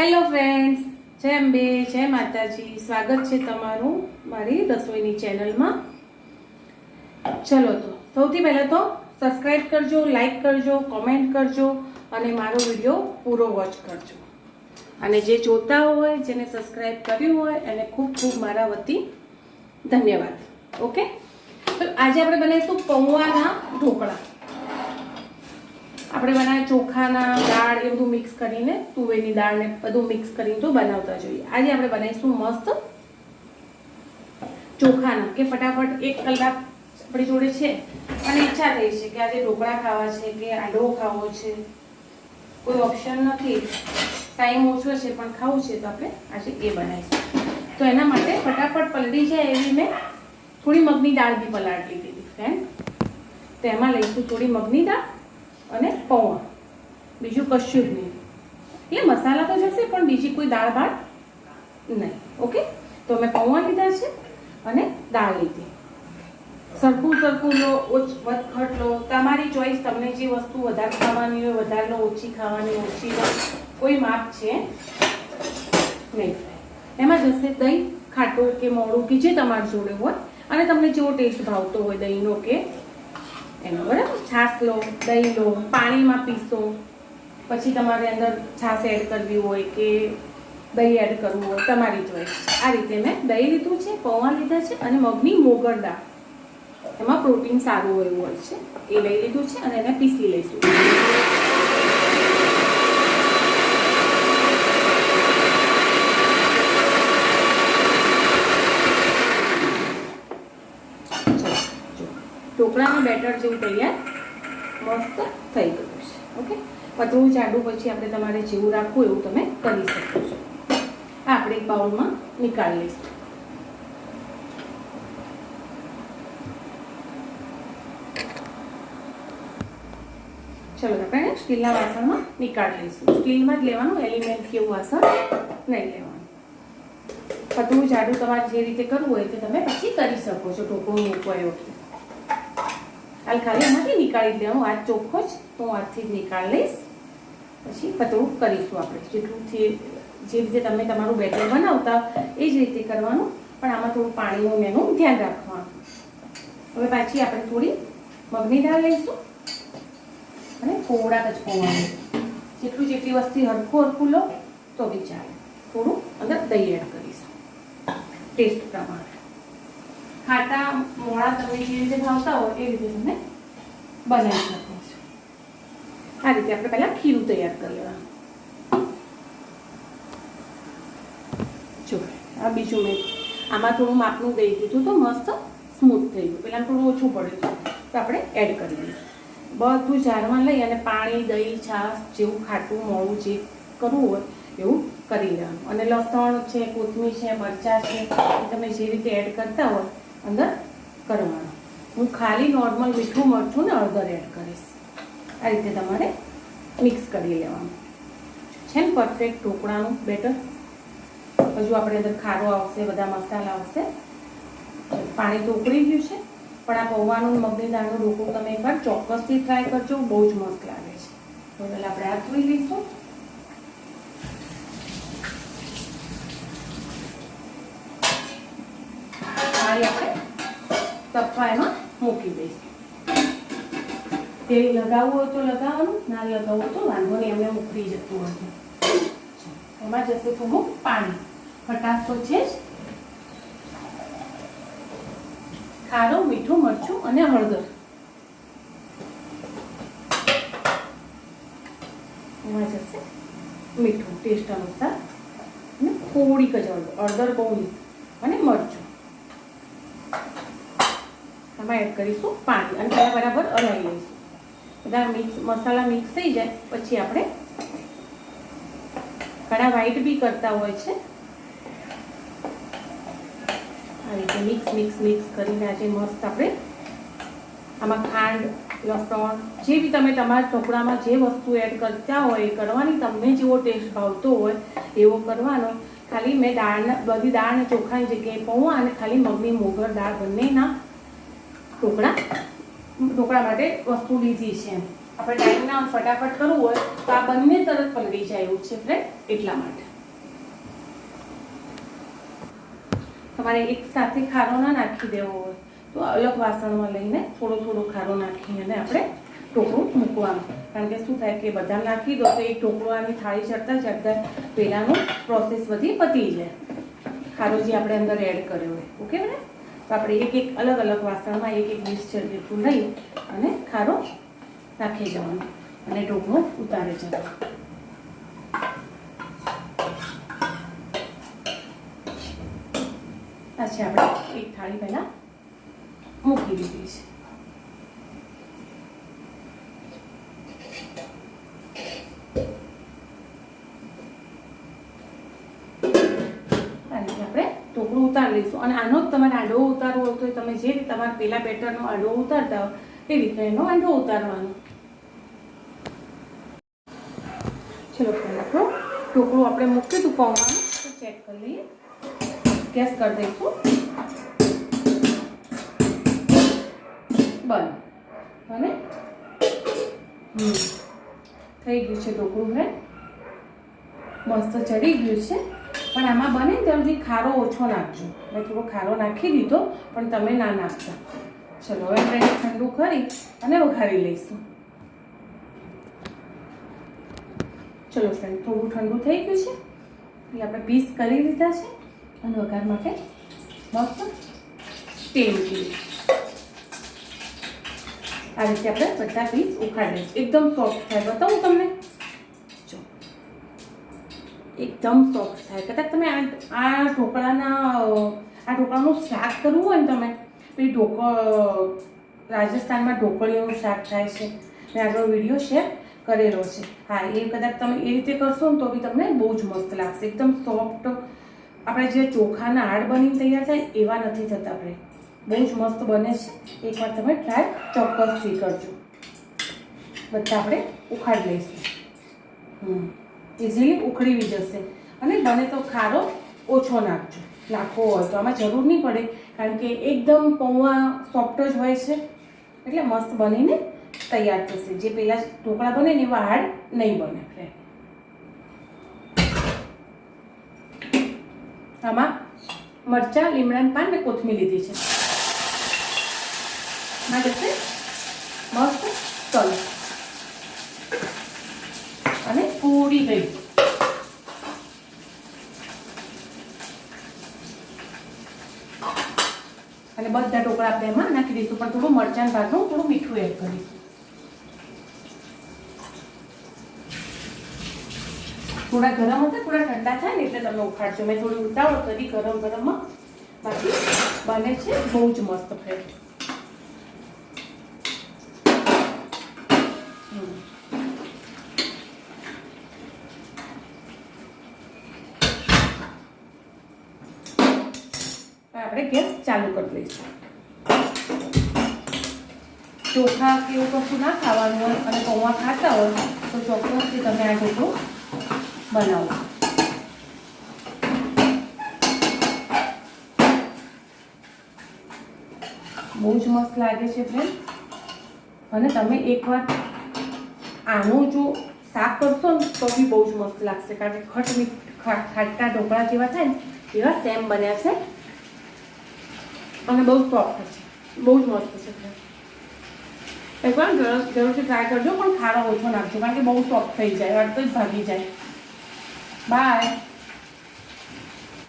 Hello friends જય અંબે જય માતાજી. સ્વાગત છે તમારું મારી રસોઈની ચેનલમાં. ચલો તો, સૌથી પહેલાં તો સબસ્ક્રાઈબ કરજો લાઈક કરજો કોમેન્ટ કરજો અને મારો વીડિયો પૂરો વોચ કરજો. અને જે જોતા હોય, જેને સબસ્ક્રાઈબ કર્યું હોય, એને ખૂબ ખૂબ મારા વતી ધન્યવાદ. ઓકે તો આજે આપણે બનાવીશું પૌવાના ઢોકળા. આપણે બનાવે ચોખાના દાળ એ બધું મિક્સ કરીને તુવેરની દાળ ને બધું મિક્સ કરીને તો બનાવતા જોઈએ. આજે આપણે બનાવીશું મસ્ત ચોખાના કે ફટાફટ એક કલાક આપણી જોડે છે અને ઈચ્છા થઈ છે કે આજે ઢોકળા ખાવા છે કે આડો ખાવો છે. કોઈ ઓપ્શન નથી. ટાઈમ ઓછો છે પણ ખાવું છે તો આપણે આજે એ બનાવીશું. તો એના માટે ફટાફટ પલળી જાય એવી મેં થોડી મગની દાળ બી પલાળી લીધી ફ્રેન્ડ તો એમાં લઈશું થોડી મગની દાળ. અને પૌવા. બીજું કશું જ નહીં. એટલે મસાલા તો જશે, પણ બીજી કોઈ દાળ ભાત નહીં. ઓકે? તો મેં પૌવા લીધા છે અને દાળ લીધી. સરખું સરખું લો, ઓછ વધઘટ લો. તમારી ચોઈસ, તમને જે વસ્તુ વધારે ખાવાની હોય, વધારે લો, ઓછી ખાવાની, ઓછી લો. કોઈ માપ છે? નહીં. એમાં જશે દહીં, ખાટું કે મોડું કે જે તમારી જોડે હોય. અને તમને જેવો ટેસ્ટ ભાવતો હોય દહીંનો કે એનો બરાબર? છાશ લો, દહીં લો, પાણીમાં પીસો. પછી તમારે અંદર છાશ એડ કરવી હોય કે દહીં એડ કરવું હોય, તમારી ચોઈસ આ રીતે મેં દહીં લીધું છે પૌવા લીધા છે અને મગની મોગર દાળ. એમાં પ્રોટીન સારું એવું હોય છે. એ લઈ લીધું છે અને એને પીસી લઈશું ચલો, જો. ઢોકળાનું બેટર જેવું તૈયાર મસ્ત થઈ ગયું છે. ઓકે? પતળું જાડું પછી આપણે તમારે જેવું રાખવું એવું તમે કરી શકો છો. આ આપણે એક બાઉલમાં નીકાળી લઈશું. ચલો આપણે સ્ટીલના વાસણમાં નીકાળી લઈશું. સ્ટીલમાં જ લેવાનું એલિમેન્ટ કેવું વાસણ નહીં લેવાનું. પતળું જાડું તમારે જે રીતે કરવું હોય તે તમે પછી કરી શકો છો, ઢોકળું મૂકવા એ હાલ ખાલી એમાંથી નીકાળી લેવાનું આજ ચોખ્ખો જ હું આજથી જ નીકાળી લઈશ. પછી પતળું કરીશું આપણે. જેટલું જે રીતે તમે તમારું બેટર બનાવતા એ જ રીતે કરવાનું. પણ આમાં થોડું પાણીનું ને એનું ધ્યાન રાખવાનું. હવે પાછી આપણે થોડી મગની દાળ લઈશું. અને કોવડા જ જેટલું જેટલી વસ્તી હરખું હરખું લો તો બી ચાલે. થોડું અંદર દહીં એડ કરીશું. ટેસ્ટ પ્રમાણે. ખાટા મોળા તમને જે રીતે ભાવતા હોય એ રીતે તમે બનાવી શકો છો. આ રીતે આપણે પહેલાં ખીરું તૈયાર કરી લેવા જો, આ બીજું મેં આમાં થોડું માપનું દઈ દીધું તો મસ્ત સ્મૂથ થઈ ગયું. પહેલાં થોડું ઓછું પડ્યું તો આપણે એડ કરી દઈએ. બધું જારમાં લઈ અને પાણી, દહીં, છાશ જેવું ખાટું, મોળું જે કરવું હોય એવું કરી લેવાનું. અને લસણ છે, કોથમીર છે, મરચાં છે તમે જે રીતે એડ કરતા હોય અંદર કરવાનું. હું ખાલી નોર્મલ મીઠું મરચું ને હળદર એડ કરીશ. આ રીતે તમારે મિક્સ કરી લેવાનું. છે ને પરફેક્ટ ઢોકળાનું બેટર? હજુ આપણે અંદર ખારો આવશે, બધા મસાલા આવશે. પાણી તો ઉકળી ગયું છે, પણ આ પૌવાનું મગની દાળનું ઢોકળું તમે એકવાર ચોક્કસથી ટ્રાય કરજો, બહુ જ મસ્ત લાગે છે. તો પહેલાં આપણે આ ધોઈ લઈશું. આપણે તપવા એમાં મૂકી દઈશ. તેલ લગાવવું હોય તો લગાવવાનું ના લગાવવું તો વાંધો નહીં, એમને ઉકળી જતું હોય એમાં જશે થોડુંક પાણી. ખટાશ તો છે જ. ખારો, મીઠું, મરચું અને હળદર. એમાં જશે મીઠું, ટેસ્ટ અનુસાર. અને થોડીક જ હળદર. હળદર બહુ અને મરચું. એમાં એડ કરીશું પાણી અને પહેલાં બરાબર હલાવી લઈશું. બધા મિક્સ મસાલા મિક્સ થઈ જાય, પછી આપણે ઘણા વ્હાઈટ બી કરતા હોય છે. આ રીતે મિક્સ મિક્સ મિક્સ કરીને આજે મસ્ત આપણે આમાં ખાંડ, લસણ, જે બી તમે તમારા ઢોકળામાં જે વસ્તુ એડ કરતા હોય, એ કરવાની તમને જેવો ટેસ્ટ ભાવતો હોય, એવો કરવાનો. ખાલી મેં દાળના, બધી દાળ અને ચોખાની જગ્યાએ પૌવા અને ખાલી મગની મોગર દાળ બંનેના ઢોકળા. ઢોકળા માટે વસ્તુ લીધી છે આપણે ટાઈમ ફટાફટ કરવું હોય તો આ બંને તરત પલળી જાય એવું છે ફ્રેન્ડ એટલા માટે. તમારે એક સાથે ખારો ના નાખી દેવો હોય તો અલગ વાસણમાં લઈને થોડો થોડો ખારો નાખી અને આપણે ઢોકળું મૂકવાનું. કારણ કે શું થાય કે બધા નાખી દો તો એ ઢોકળું આની થાળી ચડતા ચડતા પહેલાંનું પ્રોસેસ બધી પતી જાય. ખારો જે આપણે અંદર એડ કર્યો હોય. ઓકે બેટા તો આપણે એક એક અલગ અલગ વાસણમાં એક એક ડીશ જેટલું લઈ અને ખારો નાખી જવાનું અને ઢોકળો ઉતારી જવાનો આ છે આપણે એક થાળી પહેલાં મૂકી દીધી છે આ રીતે આપણે ઢોકળું ઉતારી લઈશું અને આનો જ તમારે આંડો ઉતારવો હોય તો તમે જે રીતે તમારે પેલા બેટરનો આંડો ઉતારતા હોય એ રીતે એનો આંડો ઉતારવાનો. ચલો આપણો ઢોકળું આપણે મૂક્યું હતું પૌવાનું. તો ચેક કરી લઈએ. ગેસ કરી દઈશું. બંધ. અને થઈ ગયું છે ઢોકળું, હે? મસ્ત ચડી ગયું છે. પણ આમાં બને ત્યાંથી ખારો ઓછો નાખજો. મેં થોડો ખારો નાખી દીધો, પણ તમે ના નાખતા. ચલો, હવે આપણે ઠંડુ કરી અને વઘારી લઈશું. ચલો ફ્રેન્ડ થોડું ઠંડુ થઈ ગયું છે. એટલે આપણે પીસ કરી લીધા છે અને વઘાર માટે મસ્ત તેલ મૂકી આ રીતે આપણે બધા પીસ ઉખાડીશું એકદમ સોફ્ટ થાય. બતાવું તમને. એકદમ સોફ્ટ થાય. કદાચ તમે આ આ ઢોકળાના, આ ઢોકળાનું શાક કરવું હોય ને તમે એ ઢોક, રાજસ્થાનમાં ઢોકળીઓનું શાક થાય છે. મેં આગળ વીડિયો શેર કરેલો છે. હા, એ કદાચ તમે એ રીતે કરશો ને તો બી તમને બહુ જ મસ્ત લાગશે. એકદમ સોફ્ટ આપણે જે ચોખાના હાડ બની તૈયાર થાય એવા નથી થતા આપણે. બહુ જ મસ્ત બને છે. એકવાર તમે ટ્રાય ચોક્કસથી કરજો. બધા આપણે ઉખાડી લઈશું. હમ. ઇઝીલી ઉખડી જશે. અને બને તો ખારો ઓછો નાખજો. નાખવો હોય તો આમાં જરૂર નહીં પડે, કારણ કે એકદમ પૌવા સોફ્ટ જ હોય છે. એટલે મસ્ત બનીને તૈયાર થશે. જે પહેલાં ઢોકળા બને ને એવા હાર્ડ નહીં બને. આમાં મરચાં, લીમડાનું પાન ને કોથમીર લીધી છે. માં જશે મસ્ત તલ અને પૂરી ગઈ અને બધા ઢોકળા આપણે એમાં નાખી દઈશું પણ થોડું મરચાં ભાગનું થોડું મીઠું એડ કરીશ. થોડા ગરમ હતા, થોડા ઠંડા થાય ને એટલે તમે ઉખાડજો. મેં થોડી ઉતાવળ કરી ગરમ ગરમમાં બાકી બને છે બહુ જ મસ્ત ફ્રેન્ડ આપણે ગેસ ચાલુ કરી દઈશું. ચોખા કે એવું કશું ના ખાવાનું હોય અને પૌવા ખાતા હોય, તો ચોક્કસથી તમે આ ઢોકળું બનાવો. બહુ જ મસ્ત લાગે છે ફ્રેન્ડ અને તમે એકવાર આનું જો શાક કરશો ને, તો બી બહુ જ મસ્ત લાગશે, કારણ કે ખટ મીઠ ખાટા ઢોકળા જેવા થાય ને, એવા સેમ બન્યા છે. અને બહુ સોફ્ટ છે. બહુ જ મસ્ત છે ફ્રેન્ડ એકવાર જરૂર જરૂરથી ટ્રાય કરજો, પણ ખારો ઓછો નાખજો, કારણ કે બહુ સોફ્ટ થઈ જાય, અડધો જ ભાગી જાય. બાય